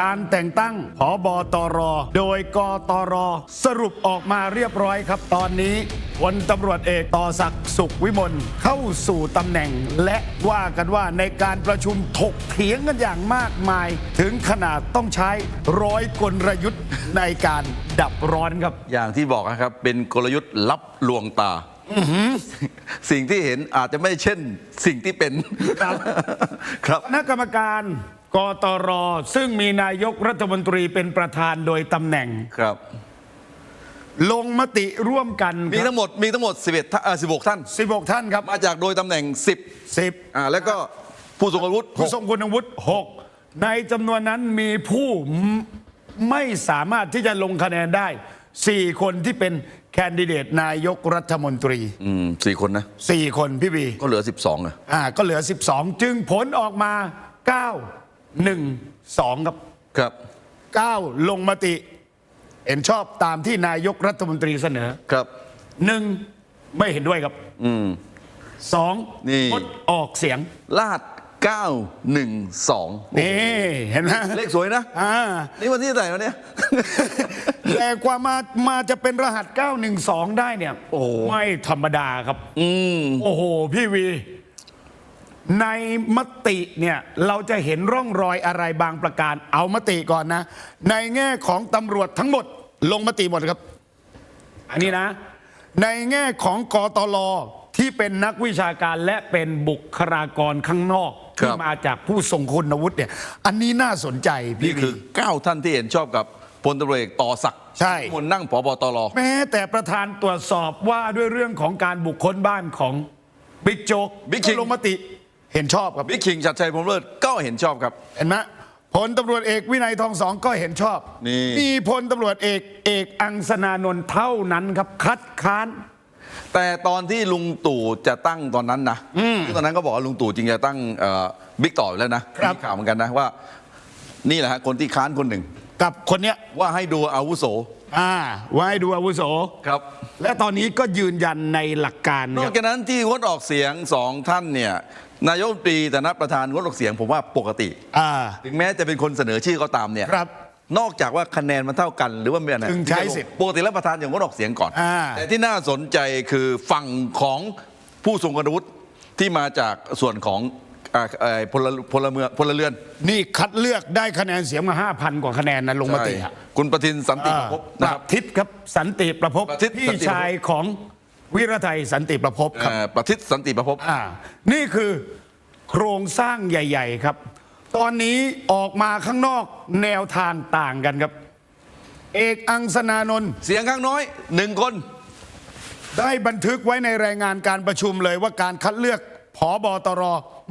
การแต่งตั้งผอบอตร โดยกตร สรุปออกมาเรียบร้อยครับ ตอนนี้พลตำรวจเอกต่อศักดิ์สุขวิมลเข้าสู่ตำแหน่ง และว่ากันว่าในการประชุมถกเถียงกันอย่างมากมาย ถึงขนาดต้องใช้ร้อยกลยุทธ์ในการดับร้อนครับ อย่างที่บอกนะครับ เป็นกลยุทธ์ลับลวงตาสิ่งที่เห็นอาจจะไม่เช่นสิ่งที่เป็นครับครับคณะกรรมการ กตรซึ่งมีนายกรัฐมนตรีเป็นประธานโดยตำแหน่ง ครับ ลงมติร่วมกันมีทั้งหมดมีทั้งหมด 11ท่านเอ่อ16 ท่าน 16 ท่านครับ มาจากโดยตำแหน่ง 10 10 อ่าแล้วก็ผู้ทรงอาวุธผู้ทรงคุณวุฒิ6ในจำนวนนั้นมีผู้ไม่สามารถที่จะลงคะแนนได้ 4 คนที่เป็นแคนดิเดตนายกรัฐมนตรี อืมสี่คนนะ4 คนพี่บี ก็เหลือ 12อะอ่าก็เหลือ 12 จึงผลออกมา 9 1 2ครับครับ9ลงมติ เห็นชอบตามที่นายกรัฐมนตรีเสนอครับหนึ่งไม่เห็นด้วยครับอืมสองนี่ งดออกเสียงลาด 912 นี่เห็นไหมเลขสวยนะ อ่า นี่วันที่เท่าไหร่แล้วเนี่ย แต่กว่ามามาจะเป็นรหัส 912 ได้เนี่ย โอ้โห ไม่ธรรมดาครับ อืม โอ้โห พี่วี ในมติเนี่ยเราจะเห็นร่องรอยอะไรบางประการ เอามติก่อนนะ ในแง่ของตำรวจทั้งหมด ลงมติหมดครับ อันนี้นะ ในแง่ของกตลที่เป็นนักวิชาการและเป็นบุคลากรข้างนอกครัที่บมาจากผู้ทรงคุณวุฒิเนี่ย อันนี้น่าสนใจพี่นี่คือวี9ท่านที่เห็นชอบกับพลตำรวจเอกต่อศักดิ์ใช่ มนนั่งผบตร แม้แต่ประธานตรวจสอบว่าด้วยเรื่องของการบุคคลบ้านของบิ๊กโจ๊กบิ๊กคิงลงมติ เห็นชอบครับ บิ๊กคิงชัดชัยพรหมเลิศก็เห็นชอบครับ เห็นไหมพลตำรวจเอกวินัยทองสองก็เห็นชอบนี่ มีพลตำรวจเอกเอกอังสนานนท์เท่านั้นครับ คัดค้าน แต่ตอนที่ลุงตู่จะตั้งตอนนั้นนะซึ่งตอนนั้นก็บอกว่าลุงตู่จริงจะตั้งเอ่อบิ๊กต่ออยู่แล้วนะครับ มีข่าวเหมือนกันนะว่า นี่แหละฮะคนที่ค้านคนหนึ่ง กับคนเนี้ยว่าให้ดูอาวุโสอ่าไว้ดูอาวุโส ครับ และตอนนี้ก็ยืนยันในหลักการนคอรักบ จากนั้นที่งดออกเสียงสองท่านเนี่ย นายกรัฐมนตรีแต่นัประธานงดออกเสียงผมว่าปกติ อ่า ถึงแม้จะเป็นคนเสนอชื่อก็ตามเนี่ยครับ นอกจากว่าคะแนนมันเท่ากันหรือว่าไม่อะไรจึงใช้สิทธิ์ปกติแล้วประธานอย่างงดออกเสียงก่อน อ่า แต่ที่น่าสนใจคือฝั่งของผู้ทรงคุณวุฒิที่มาจากส่วนของอ่าเอ่อพลพลเมืองพลเรือนนี่คัดเลือกได้คะแนนเสียงมา 5,000 กว่าคะแนนนะลงมติใช่อะคุณประทินสันติอ่าประพบปนะระครับทิศครับสันติประพบประทิศพี่สันติประพบ ชายของ วิรไทยสันติประพบครับ เอ่อประทิศสันติประพบอ่านี่คือโครงสร้างใหญ่ ๆ ครับ ตอนนี้ออกมาข้างนอกแนวทางต่างกันครับ เอกอังสนานนท์เสียงข้างน้อยหนึ่งคน ได้บันทึกไว้ในรายงานการประชุมเลยว่าการคัดเลือกผอบอตร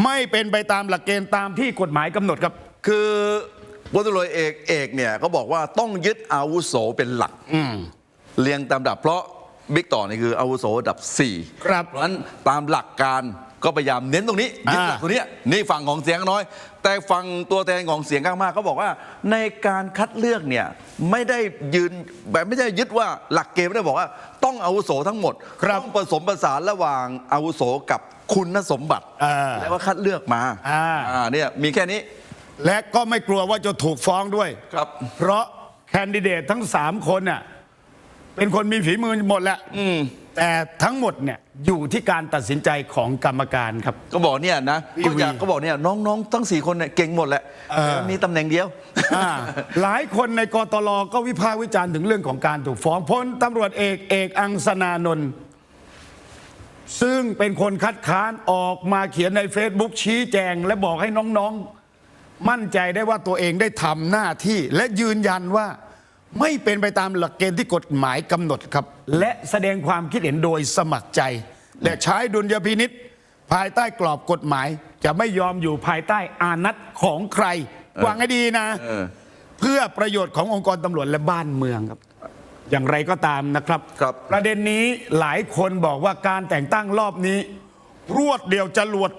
ไม่เป็นไปตามหลักเกณฑ์ตามที่กฎหมายกำหนดครับ คือพลตำรวจเอกเอกเนี่ยเขาบอกว่าต้องยึดอาวุโสเป็นหลักเรียงตามดับเพราะ บิ๊กต่อนี่คืออาวุโสระดับ 4 ครับ เพราะฉะนั้นตามหลักการก็พยายามเน้นตรงนี้ยึดหลักอ่า ตรงเนี้ยนี่ฝั่งของเสียงข้างน้อย แต่ฝั่งตัวแทนของเสียงข้างมากเขาบอกว่า ในการคัดเลือกเนี่ยไม่ได้ยืนแบบไม่ได้ยึดว่าหลักเกณฑ์ไม่ได้บอกว่า ต้องอาวุโสทั้งหมดครับ ต้องผสมผสานระหว่างอาวุโสกับคุณสมบัติอ่า แล้วว่าคัดเลือกมาอ่า อ่าเนี่ยมีแค่นี้และก็ไม่กลัวว่าจะถูกฟ้องด้วย ครับ เพราะแคนดิเดตทั้ง 3 คนน่ะ เป็นคนมีฝีมือหมดแหละแต่ทั้งหมดเนี่ยอยู่ที่การตัดสินใจของกรรมการครับ ก็บอกเนี่ยนะพี่ก็อยากวีก็บอกเนี่ยน้องๆทั้งสี่คนเนี่ยเก่งหมดแหละเออ แต่มีตำแหน่งเดียว อ่าหลายคนในกตลก็วิพากษ์วิจารณ์ถึงเรื่องของการถูกฟ้องพลตำรวจเอกเอกอังสนานนท์ซึ่งเป็นคนคัดค้านออกมาเขียนใน Facebook ชี้แจง และบอกให้น้องๆ มั่นใจได้ว่าตัวเองได้ทำหน้าที่ และยืนยันว่า ไม่เป็นไปตามหลักเกณฑ์ที่กฎหมายกำหนดครับ และแสดงความคิดเห็นโดยสมัครใจ และใช้ดุลยพินิษภายใต้กรอบกฎหมาย จะไม่ยอมอยู่ภายใต้อานัตของใครวางให้ดีนะ เออ เพื่อประโยชน์ขององค์กรตำรวจและบ้านเมืองครับ อย่างไรก็ตามนะครับ ครับ ประเด็นนี้หลายคนบอกว่าการแต่งตั้งรอบนี้ รวดเดียวจรวด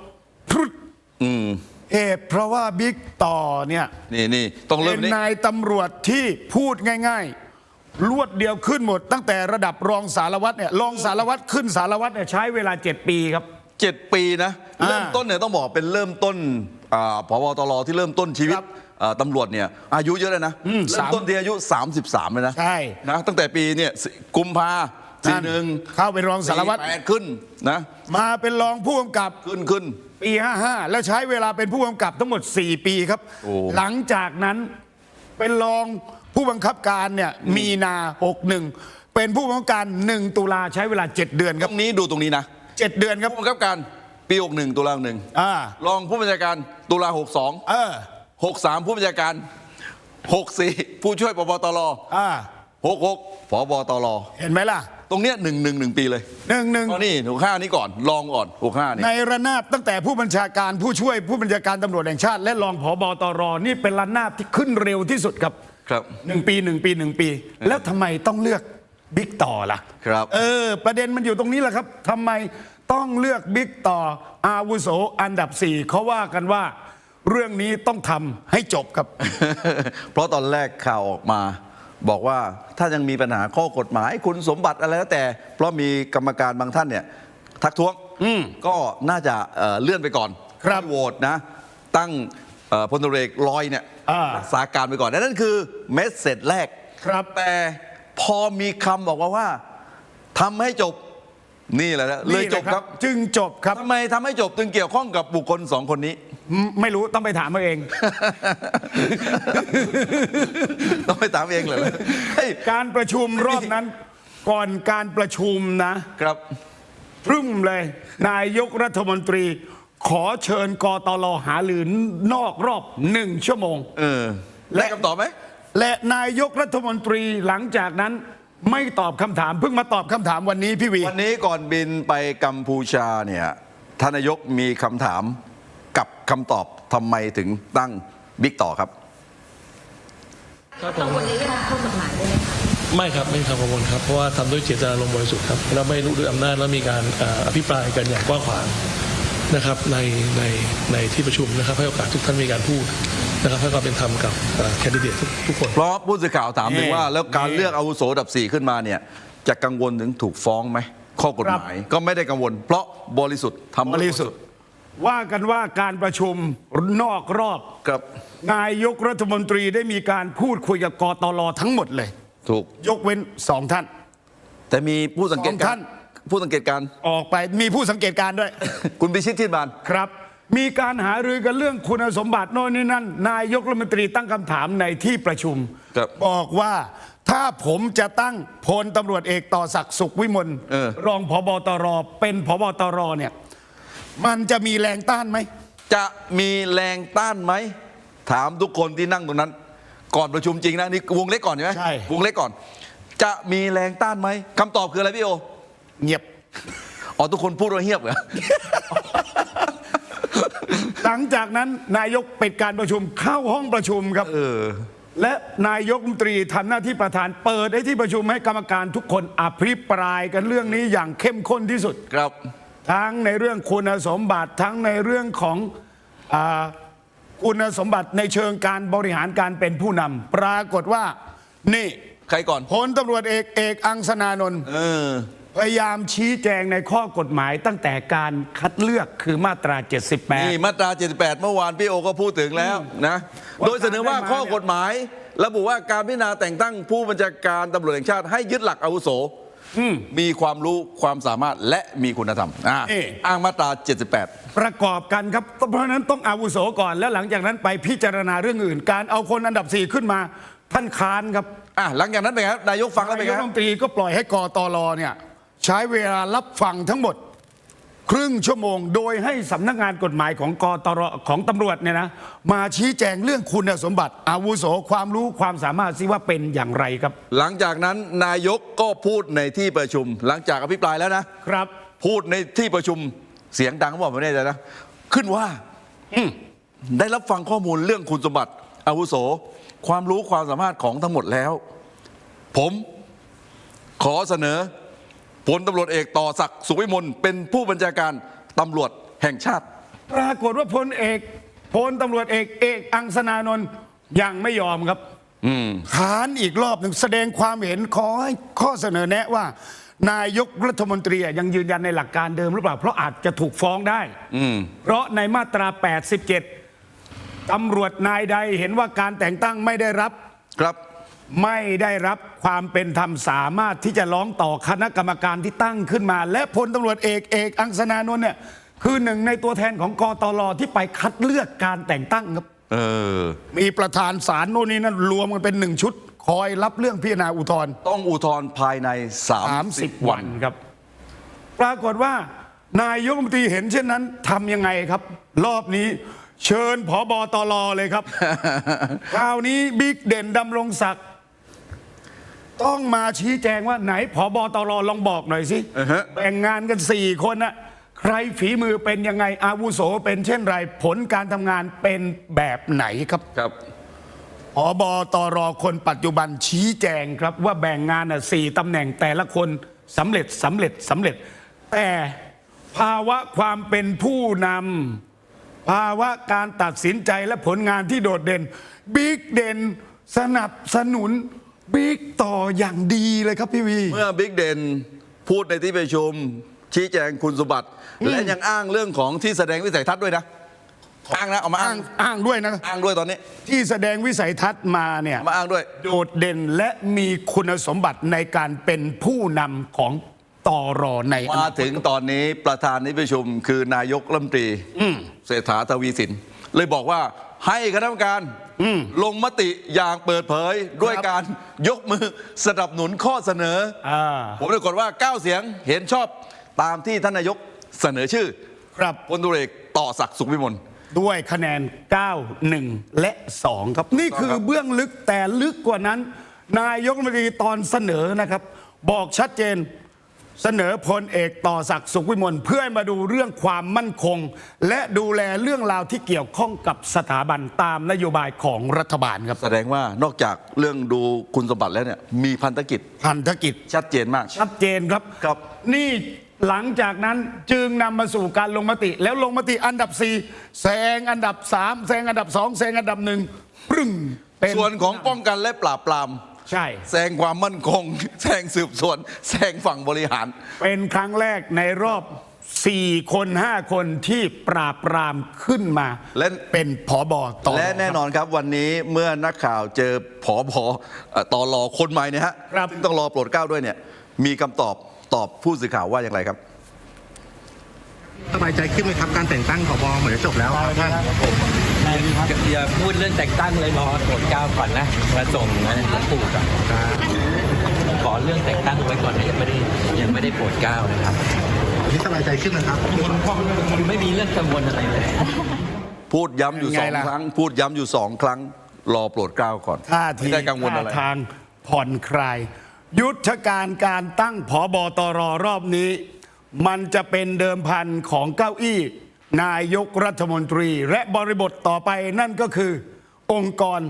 พรุดอืม เหตุเพราะว่าบิ๊กต่อเนี่ยนี่นี่ต้องเริ่เป็มนนี้นายตำรวจที่พูดง่าย ๆ รวดเดียวขึ้นหมด ตั้งแต่ระดับรองสารวัตรเนี่ยรองสารวัตรขึ้นสารวัตรเนี่ยใช้เวลา 7 ปีครับ เจ็ดปีนะอ่าเริ่มต้นเนี่ยต้องบอกเป็นเริ่มต้นอ่าพบตรที่เริ่มต้นชีวิตครับเอ่อตำรวจเนี่ยอายุเยอะเลยนะอืมเริ่มสามต้นที่อายุ 33 เลยนะใช่ นะตั้งแต่ปีเนี่ยสิกุมภาสี่หนึ่งเข้าเป็นรองสารวัตรแปดขึ้นนะมาเป็นรองผู้กำกับ ขึ้นขึ้น ปี 55 แล้วใช้เวลาเป็นผู้กำกับทั้งหมด 4 ปีครับ โอ้ หลังจากนั้นเป็นรองผู้บังคับการเนี่ยมีนา 61 เป็นผู้บังคับการ 1 ตุลาใช้เวลา 7 เดือนคตรับรงนี้ดูตรงนี้นะ7 เดือนครับผู้บังคับการปี61ตุลาหนึ่งอ่ารองผู้บัญชาการตุลา62เออ63 ผู้บัญชาการ 64 ผู้ช่วยปบตรอ่า66ผบตรเห็นไหมล่ะ ตรงเนี้ยหนึ่งหนึ่งหนึ่งปีเลยหนึ่งหนึ่งตอนนี้หกห้านี้ก่อนลองก่อนหกห้านี่ ในระนาบตั้งแต่ผู้บัญชาการผู้ช่วยผู้บัญชาการตำรวจแห่งชาติ และรองผบตรนี่เป็นระนาบที่ขึ้นเร็วที่สุดครับครับหนึ่งปีหนึ่งปีหนึ่งปี แล้วทำไมต้องเลือกบิ๊กต่อล่ะครับ เออ ประเด็นมันอยู่ตรงนี้แหละครับทำไมต้องเลือกบิ๊กต่ออาวุโสอันดับสี่เขาว่ากันว่า เรื่องนี้ต้องทำให้จบครับ เพราะตอนแรกข่าวออกมา บอกว่าถ้ายังมีปัญหาข้อกฎหมายคุณสมบัติอะไรแล้วแต่ เพราะมีกรรมการบางท่านเนี่ยทักท้วงก็น่าจะเอ่อเลื่อนไปก่อนครับให้โหวตนะ ตั้งเอ่อพลตำรวจเอกลอยเนี่ยอ่ารักษาการไปก่อนนั่นคือเมสเซจแรกครับ แต่พอมีคำบอกมาว่าทำให้จบนี่แหละนะเลยนี่จบครับ จึงจบครับ ทำไมทำให้จบจึงเกี่ยวข้องกับบุคคลสองคนนี้อืม ไม่รู้ต้องไปถามมาเอง ต้องไปถามเองเลยเฮ้ยการประชุมรอบนั้น ก่อนการประชุมนะครับ พรึ่มเลย นายกรัฐมนตรี ขอเชิญกตลหาหรือนอกรอบหนึ่งชั่วโมง เออได้คำตอบไหม และนายกรัฐมนตรีหลังจากนั้นไม่ตอบคำถามเพิ่งมาตอบคำถามวันนี้พี่วีวันนี้ก่อนบินไปกัมพูชาเนี่ยท่านนายกมีคำถามกับ คำตอบทำไมถึงตั้งบิ๊กต่อครับครับผกังมวลในเรื่องข้อกฎหมายด้วยไหมคะไม่ครับไม่มีความกังวลครับ เพราะว่าทำด้วยเจตนารมณ์บริสุทธิ์ครับแล้วไม่รู้ด้วยอำนาจแล้วมีการเอ่ออภิปรายกันอย่างกว้างขวางนะครับในในในที่ประชุมนะครับให้โอกาสทุกท่านมีการพูดนะครับให้ความเป็นธรรมกับแคนดิเดตทุกคน เพราะผู้สื่อข่าวถามถึงว่านี่แล้วการเลือกอาวุโสอันดับสี่ขึ้นมาเนี่ยจะกังวลถึงถูกฟ้องไหมข้อกฎหมายก็ไม่ได้กังวล เพราะบริสุทธิ์ทำบริสุทธิ์ ว่ากันว่าการประชุมนอกรอบครับนายกรัฐมนตรีได้มีการพูดคุยกับกตลทั้งหมดเลย ถูกยกเว้นสองท่าน แต่มีผู้สังเกตสองกาท่ารนผู้สังเกตการณ์ออกไปมีผู้สังเกตการณ์ด้วย คุณพิชิตทินบานครับ มีการหารือกันเรื่องคุณสมบัติโน่นนี่นั่น นายกรัฐมนตรีตั้งคำถามในที่ประชุมครับบอกว่าถ้าผมจะตั้งพลตำรวจเอกต่อศักดิ์สุขวิมลเออรองพบตรเป็นพบตรเนี่ย มันจะมีแรงต้านไหม จะมีแรงต้านไหม ถามทุกคนที่นั่งตรงนั้น ก่อนประชุมจริงนะนี่วงเล็กก่อนใช่ไหมใช่ วงเล็กก่อน จะมีแรงต้านไหมคำตอบคืออะไรพี่โอเงียบ อ๋อทุกคนพูดว่าเงียบเหรอ หลังจากนั้นนายกปิดการประชุมเข้าห้องประชุมครับ เออ และนายกรัฐมนตรีทำหน้าที่ประธานเปิดให้ที่ประชุมให้กรรมการทุกคนอภิปรายกันเรื่องนี้อย่างเข้มข้นที่สุด ครับ ทั้งในเรื่องคุณสมบัติทั้งในเรื่องของอาคุณสมบัติในเชิงการบริหารการเป็นผู้นำปรากฏว่านี่ใครก่อนพลตำรวจเอกเอกอังสนานนท์เออพยายามชี้แจงในข้อกฎหมายตั้งแต่การคัดเลือกคือมาตรานี่78มาตรา 78 เมื่อวานพี่โอก็พูดถึงแล้วนะว่าโดยเสนอว่าการได้มาข้อกฎหมาย ระบุว่าการพิจารณาแต่งตั้งผู้บัญชาการตำรวจแห่งชาติให้ยึดหลักอาวุโส มีความรู้ความสามารถและมีคุณธรรมอ่าเอ๊ะ อ้างมาตรา 78 ประกอบกันครับ เพราะฉะนั้นต้องอาวุโสก่อน แล้วหลังจากนั้นไปพิจารณาเรื่องอื่น การเอาคนอันดับสี่ขึ้นมาท่านค้านครับอะหลังจากนั้นเป็นไงครับนายกฟังแล้วเป็นนายไงกครัฐรับมนตรีก็ปล่อยให้กตรเนี่ยใช้เวลารับฟังทั้งหมด ครึ่งชั่วโมง โดยให้สำนักงานกฎหมายของกตรของตำรวจเนี่ยนะมาชี้แจงเรื่องคุณสมบัติ อาวุโสความรู้ความสามารถสิว่าเป็นอย่างไรครับ หลังจากนั้นนายกก็พูดในที่ประชุม หลังจากอภิปรายแล้วนะครับ พูดในที่ประชุมเสียงดังเขาบอกไม่แน่ใจนะ ขึ้นว่าได้รับฟังข้อมูลเรื่องคุณสมบัติ อาวุโส ความรู้ความสามารถของทั้งหมดแล้ว ผมขอเสนอ พลตำรวจเอกต่อศักดิ์สุขวิมลเป็นผู้บัญชาการตำรวจแห่งชาติ ปรากฏว่าพลเอกพลตำรวจเอกเอกอังสนานนท์ยังไม่ยอมครับค้านอีกรอบหนึ่งแสดงความเห็นขอให้ข้อเสนอแนะว่า นายกรัฐมนตรียังยืนยันในหลักการเดิมหรือเปล่า เพราะอาจจะถูกฟ้องได้เพราะในมาตรา 87ตำรวจนายใดเห็นว่าการแต่งตั้งไม่ได้รับ ครับ ไม่ได้รับความเป็นธรรมสามารถที่จะร้องต่อคณะกรรมการที่ตั้งขึ้นมา และพลตำรวจเอกเอกอังสนานนท์เนี่ยคือหนึ่งในตัวแทนของกตลที่ไปคัดเลือกการแต่งตั้งครับเออมีประธานศาลโน่นนี่นั่นรวมกันเป็นหนึ่งชุด คอยรับเรื่องพิจารณาอุทธรณ์ต้องอุทธรณ์ภายใน 30 30วัวันนครับ ปรากฏว่านายกรัฐมนตรีเห็นเช่นนั้นทำยังไงครับ รอบนี้เชิญผอบอตรเลยครับ คราวนี้บิ๊กเด่นดำรงศักดิ์ ต้องมาชี้แจงว่าไหนผอบอตรลองบอกหน่อยสิอือฮะ แบ่งงานกันสี่คนนะใครฝีมือเป็นยังไงอาวุโสเป็นเช่นไรผลการทำงานเป็นแบบไหนครับครับผอบอตรคนปัจจุบันชี้แจงครับว่าแบ่งงานน่ะสี่ตำแหน่งแต่ละคนสำเร็จสำเร็จสำเร็จ แต่ภาวะความเป็นผู้นำ ภาวะการตัดสินใจและผลงานที่โดดเด่น บิ๊กเด่น สนับสนุน บิ๊กต่ออย่างดีเลยครับพี่วี เมื่อบิ๊กเด่นพูดในที่ประชุม ชี้แจงคุณสมบัติ และยังอ้างเรื่องของที่แสดงวิสัยทัศน์ด้วยนะ อ้างนะเอามาอ้าอ้างงอ้างด้วยนะ อ้างด้วยตอนนี้ ที่แสดงวิสัยทัศน์มาเนี่ยเอามาอ้างด้วย โดดเด่นและมีคุณสมบัติในการเป็นผู้นำของตอรอในอมานาคตถึงตอนนี้ประธานที่ประชุม คือนายกรัฐมนตรีเศรษฐาทวีสิน เลยบอกว่าให้คณะกรรมการ ลงมติอย่างเปิดเผยด้วยการยกมือสนับสนุนข้อเสนออ่าผมปรากฏว่า 9 เสียงเห็นชอบตามที่ท่านนายกเสนอชื่อ ครับพลตุเอกต่อศักดิ์สุขวิมลด้วยคะแนน 9 1 และ 2 ครับ นี่คือเบื้องลึกแต่ลึกกว่านั้น นายกรัฐมนตรีตอนเสนอนะครับ บอกชัดเจน เสนอพลเอกต่อศักดิ์สุขวิมลเพื่อให้มาดูเรื่องความมั่นคง และดูแลเรื่องราวที่เกี่ยวข้องกับสถาบันตามนโยบายของรัฐบาลครับแสดงว่านอกจากเรื่องดูคุณสมบัติแล้วเนี่ยมีพันธกิจพันธกิจ ชัดเจนมาก ชัดเจนครับ ครับ นี่หลังจากนั้นจึงนำมาสู่การลงมติ แล้วลงมติอันดับ 4แซงอันดับ 3แซงอันดับ 2แซงอันดับหนึ่งปรึ้งเป็นส่วนของป้องกันและปราบปราม ใช่ แซงความมั่นคง แซงสืบสวน แซงฝั่งบริหาร เป็นครั้งแรกในรอบ4คน5คนที่ปราบปรามขึ้นมาและ เป็นผอบอต่อและแน่นอนครับวันนี้เมื่อนักข่าวเจอผอบอเอ่อตอรอคนใหม่เนี่ยฮะครับซึ่งต้องรอโปรดเกล้าด้วยเนี่ย มีคำตอบตอบผู้สื่อข่าวว่าอย่างไรครับ สบายใจขึ้นไหมครับการแต่งตั้งผบเหมือนจะจบแล้วครับท่าน อย่าพูดเรื่องแต่งตั้งเลยรอโปรดเกล้าก่อนนะมาส่งนะหลวงปู่ก่อนขอเรื่องแต่งตั้งไว้ก่อนนะยังไม่ได้ยังไม่ได้โปรดเกล้านะครับนี่สบายใจขึ้นนะครับไม่มีเรื่องกังวลอะไรเลย พูดย้ำอยู่ยังสไงองล่ะครั้ง พูดย้ำอยู่สองครั้ง รอโปรดเกล้าก่อนท่าทีไม่ได้กังวลอะไรท่าทางผ่อนคลาย ยุทธการการตั้งผอบอตรรอบนี้ มันจะเป็นเดิมพันของเก้าอี้ นายกรัฐมนตรีและบริบทต่อไปนั่นก็คือ องค์กร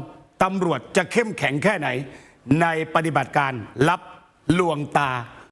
ตำรวจจะเข้มแข็งแค่ไหน ในปฏิบัติการลับลวงตา